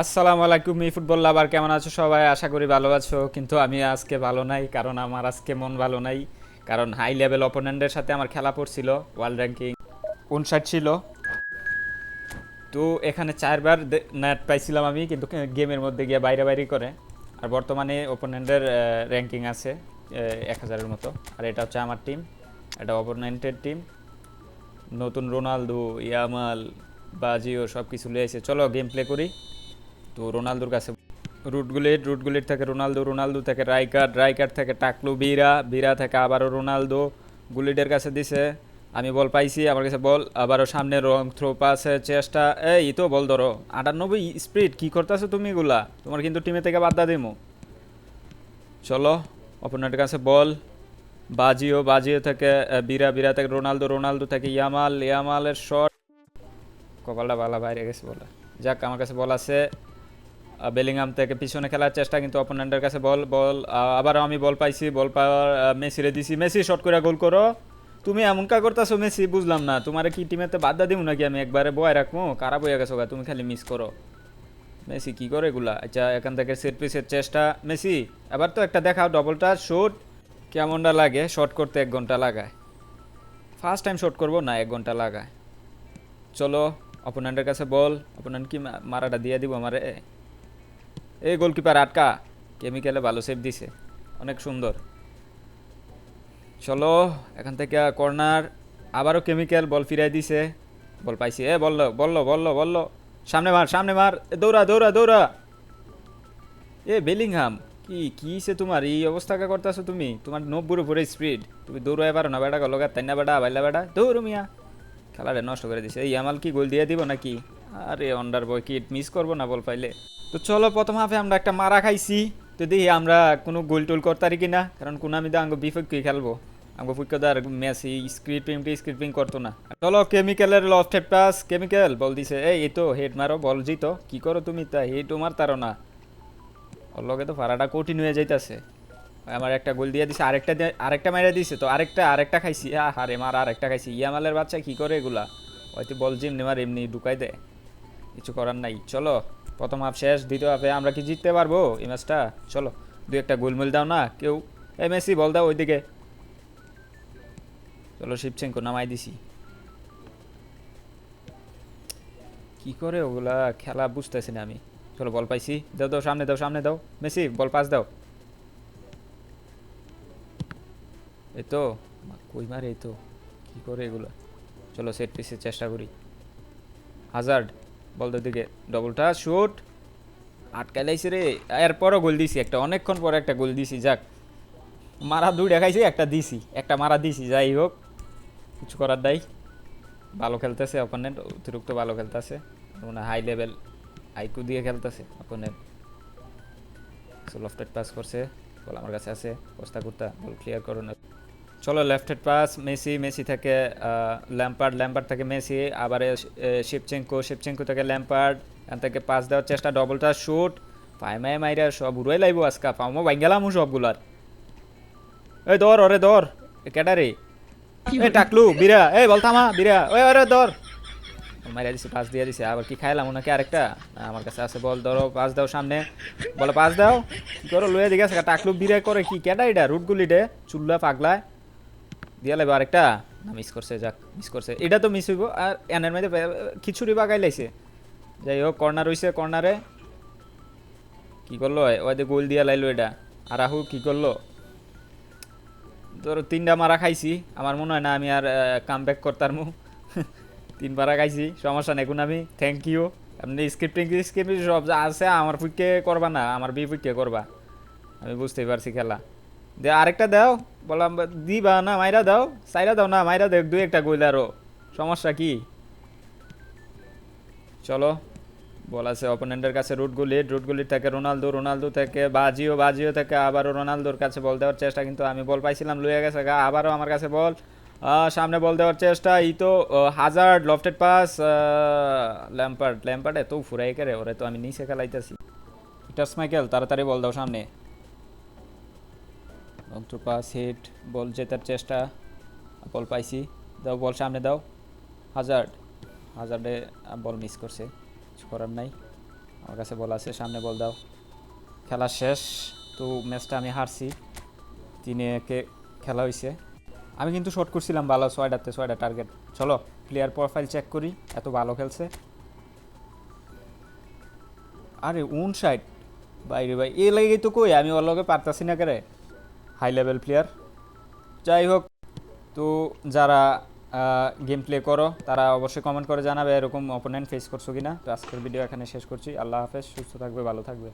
আসসালামু আলাইকুম ই ফুটবল লাভার, কেমন আছো সবাই? আশা করি ভালো আছো, কিন্তু আমি আজকে ভালো নাই, কারণ আমার আজকে মন ভালো নাই, কারণ হাই লেভেল অপোনেন্টের সাথে আমার খেলা পড়ছিল ওয়ার্ল্ড র্যাঙ্কিং উনষাট ছিল। তো এখানে চারবার নেট পাইছিলাম আমি, কিন্তু গেমের মধ্যে গিয়ে বাইরে বাইরে করে, আর বর্তমানে ওপোনেন্টের র্যাঙ্কিং আছে এক হাজারের মতো। আর এটা হচ্ছে আমার টিম এটা অপোনেন্টের টিম নতুন রোনালদো, ইয়ামাল, বাজিও সব কিছু লিয়ে এসে, চলো গেম প্লে করি। তো রোনালদোর কাছে রুটগুলিট রুটগুলিট থেকে রোনালদো রোনালদো থেকে রাইকার রাইকার থেকে টাকলু বিরা বিরা থেকে আবারও রোনালদো গুলিটের কাছে দিছে। আমি বল পাইছি, আমার কাছে বল, আবারও সামনে রং থ্রো পাসে চেষ্টা, এই তো বল ধরো, আটানব্বই স্পিড কী করতেছো তুমি এগুলা? তোমার কিন্তু টিমে থেকে বাদ দিমো। চলো অপোনেন্টের কাছে বল। বাজিও বাজিও থেকে বিরা বিরা থেকে রোনালদো রোনালদো থেকে ইয়ামাল, ইয়ামালের শট কপালটা বালা বাইরে গেছে বলে। যাক, আমার কাছে বল আছে। বেলিংহাম থেকে পিছনে খেলার চেষ্টা, কিন্তু অপোনেন্টের কাছে বল বল আবারও আমি বল পাইছি, বল পাওয়ার মেসিরে দিছি। মেসি শট করে গোল করো। তুমি এমন কা করতেছো, মেসি, বুঝলাম না। তোমার কি টিমেতে বাদ দিব নাকি আমি একবারে বয় রাখব খারাপ হয়ে গেছো তুমি খালি মিস করো। মেসি কি করে এগুলা? আচ্ছা এখান থেকে সেট পিসের চেষ্টা। মেসি, এবার তো একটা দেখাও ডবলটা শট কেমনটা লাগে? শট করতে এক ঘণ্টা লাগায়। ফার্স্ট টাইম শট করব? না, এক ঘণ্টা লাগায়। চলো অপোনেন্টের কাছে বল। অপোনেন্ট কি মারাটা দিয়ে দিব আমারে? এই গোলকিপার আটকা। কেমিক্যালে ভালো সেভ দিছে। অনেক সুন্দর। চলো, এখান থেকে কর্নার। আবারও কেমিক্যাল, বল ফিরাই দিছে। বল পাইছি। এ, বলল বলল বলল বলল। সামনে মার সামনে মার। দৌড়া দৌড়া দৌড়া। এ, বেলিংহাম, কি কি সে তোমার? এই অবস্থা কা করতেছো তুমি? তোমার নব্বুর উপরে স্পিড তুমি দৌড়াই পারো না বেটা লগা তাই না বেটা বাইলা বেটা দৌড়ো মিয়া। খেলাটা নষ্ট করে দিছে। এই, আমাল কি গোল দিয়ে দিব নাকি? আরে অন্ডার বয় কি মিস করব না বল পাইলে। তো চলো প্রথম হাফে আমরা একটা মারা খাইছি। তো দেখি আমরা কোনো গোল টোল করতারি কিনা, কারণ কোন আমি তো আঙ্গ বিপক্ষে খেলব। আঙ্গ পক্ষদার ম্যাচ স্ক্রিপিংটি স্ক্রিপিং করতো না। চলো কেমিক্যালের loft head pass chemical ball দিছে। এই এই তো হেড মারো বল জিতো। কি করো তুমি তা হেড মারতারো না। ওর লগে তো ভাড়াটা কঠিন হয়ে যাইতাছে। আমার একটা গোল দিয়ে দিছে, আরেকটা আরেকটা মাইরা দিছে। তো আরেকটা আরেকটা খাইছি। আ হারে মার আরেকটা খাইছি। ইয়ামালের বাচ্চা কি করে এগুলা? হয়তো বল জিম মার, এমনি ঢুকাই দেয়। কিছু করার নাই। চলো, প্রথম হাফ শেষ, দ্বিতীয় হাফে আমরা কি জিততে পারব এই ম্যাচটা চলো, দু একটা গোলমোল দাও না, কেউ এই মেসি, বল দাও ওইদিকে। চলো শিবচেঙ্কো নামাই দিছি। কি করে ওগুলা খেলা বুঝতেছি না আমি। চলো, বল পাইছি। দাও দাও সামনে দাও সামনে দাও। মেসি, বল পাস দাও। এই তো কই মারে এই তো? কি করে এগুলা? চলো, সেট পিসের চেষ্টা করি। হাজার্ড বল তো দিকে ডবলটা শুট আটকাই লাইছে রে। এরপরও গোল দিছি একটা, অনেকক্ষণ পরে একটা গোল দিছি, যাক। মারা দুই দেখাইছি একটা দিছি, একটা মারা দিছি, যাই হোক। কিছু করার দায় ভালো খেলতেছে অপোনেন্ট অতিরিক্ত ভালো খেলতেছে। মানে হাই লেভেল আইকু দিয়ে খেলতেছে অপোনেন্ট সো লফটেড পাস করছে বল আমার কাছে আছে। কোস্তা কুর্তা বল ক্লিয়ার করো না। চলো left head pass Messi Messi থেকে ল্যাম্পার্ড ল্যাম্পার্ড থেকে মেসি আবার শিবচেঙ্কো শিবচেঙ্কো থেকে ল্যাম্পার্ড এখান থেকে পাস দেওয়ার চেষ্টা ডবলটা শুট পাইমাই মাইরা সব উড়াই লাইব আজকা পামো বাইঙ্গালাম সবগুলার। এই দর ওরে দর কেটারে এ টাকলু বিরা এই বল থামা বিরা ওই ওরে দর মাইরা দিছে পাস দিয়ে দিছে আবার কি খাইলাম নাকি আরেকটা? আমার কাছে আছে বল ধরো পাস দাও সামনে। বলে পাস দাও কি করো লয়ে দিকে টাকলু বিরা করে কি কেডা এটা রুটগুলি ডে চুল্লা পাগলায়। দিয়া লাগবে আরেকটা? না মিস করছে, যাক মিস করছে। এটা তো মিস হইব, আর এনের মধ্যে বে- খিচুড়ি বাগাই লাইছে। যাই হোক কর্নার হইছে কর্নারে কি করল? যে গোল দিয়া লাইলো এটা। আর রাহু কি করল? ধরো, তিনটা মারা খাইছি। আমার মনে হয় না আমি আর কাম ব্যাক করতার মু তিন পারা খাইছি, সমস্যা নেই, এখন আমি থ্যাংক ইউ আপনি স্ক্রিপ্টিং স্ক্রিপ্টিং সব যা আছে, আমার পক্ষে করবা না, আমার বিপক্ষে করবা। আমি বুঝতেই পারছি খেলা। দে, আরেকটা দাও। বললাম, দিবা না, মাইরা দাও, সাইরা দাও না, মাইরা দেখ দুই একটা গইল আরও। সমস্যা কি? চলো, বল আছে অপোনেন্টের কাছে রুট গুলিট রুট গুলির থেকে রোনালদো রোনালদো থেকে বাজিও বাজিও থেকে আবারও রোনালদোর কাছে বল দেওয়ার চেষ্টা, কিন্তু আমি বল পাইছিলাম লুয়ে গেছে গা, আবারও আমার কাছে বল। সামনে বল দেওয়ার চেষ্টা, ই তো Hazard lofted pass Lampard Lampard এত ফুরাই করে ওরে তো আমি নিচে খেলাইতেছি। ইটার্স মাইকেল তাড়াতাড়ি বল দাও সামনে। লংটু পাস হিট বল জেতার চেষ্টা, বল পাইছি। দাও, বল সামনে দাও। হাজার্ড। হাজার্ডে বল মিস করছে। কিছু করার নাই। আমার কাছে বল আছে, সামনে বল দাও। খেলা শেষ, তো ম্যাচটা আমি হারছি। তিনে একে খেলা হয়েছে আমি কিন্তু শর্ট করছিলাম ভালো, ছয়টাতে, ছয়টা টার্গেট চলো প্লেয়ার প্রোফাইল চেক করি, এত ভালো খেলছে। আরে উন সাইড বাইরে, ভাই, এ লাগে তো কই? আমি ওর লগে পারতাছি না করে? হাই লেভেল প্লেয়ার যাই হোক তো যারা গেম প্লে করো, তারা অবশ্যই কমেন্ট করে জানাবে এরকম অপোনেন্ট ফেস করছ কিনা। তো আজকের ভিডিও এখানে শেষ করছি। আল্লাহ হাফেজ, সুস্থ থাকবে, ভালো থাকবে।